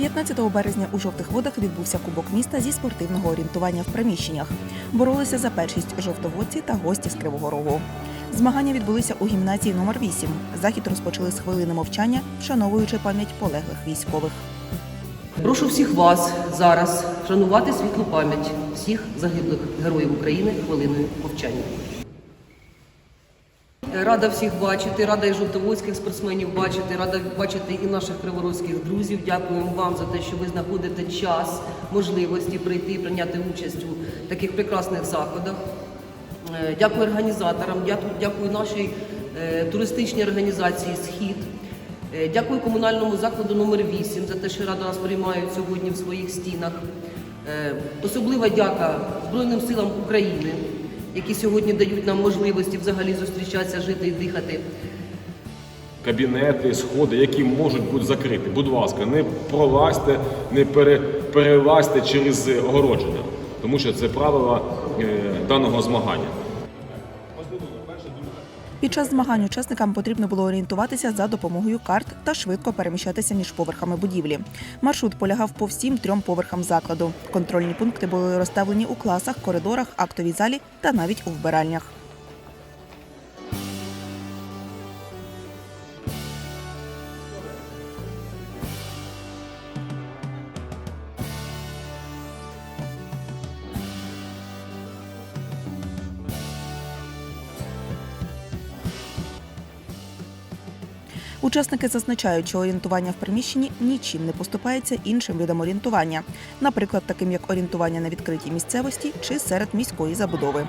15 березня у жовтих водах відбувся кубок міста зі спортивного орієнтування в приміщеннях. Боролися за першість жовтоводці та гості з Кривого Рогу. Змагання відбулися у гімназії номер 8 Захід розпочали з хвилини мовчання, вшановуючи пам'ять полеглих військових. Прошу всіх вас зараз вшанувати світлу пам'ять всіх загиблих героїв України хвилиною мовчання. Рада всіх бачити, рада і жовтоводських спортсменів бачити, рада бачити і наших криворозьких друзів. Дякуємо вам за те, що ви знаходите час, можливості прийти і прийняти участь у таких прекрасних заходах. Е, Дякую організаторам, дякую, нашій е, туристичній організації Схід. Е, Дякую комунальному закладу номер 8 за те, що радо нас приймають сьогодні в своїх стінах. Особлива дяка Збройним силам України, які сьогодні дають нам можливості взагалі зустрічатися, жити і дихати. кабінети, сходи, які можуть бути закриті. Будь ласка, не пролазьте, не пере, перелазьте через огородження, тому що це правила е, даного змагання. Під час змагань учасникам потрібно було орієнтуватися за допомогою карт та швидко переміщатися між поверхами будівлі. Маршрут полягав по всім трьом поверхам закладу. Контрольні пункти були розставлені у класах, коридорах, актовій залі та навіть у вбиральнях. Учасники зазначають, що орієнтування в приміщенні нічим не поступається іншим видам орієнтування, наприклад, таким як орієнтування на відкритій місцевості чи серед міської забудови.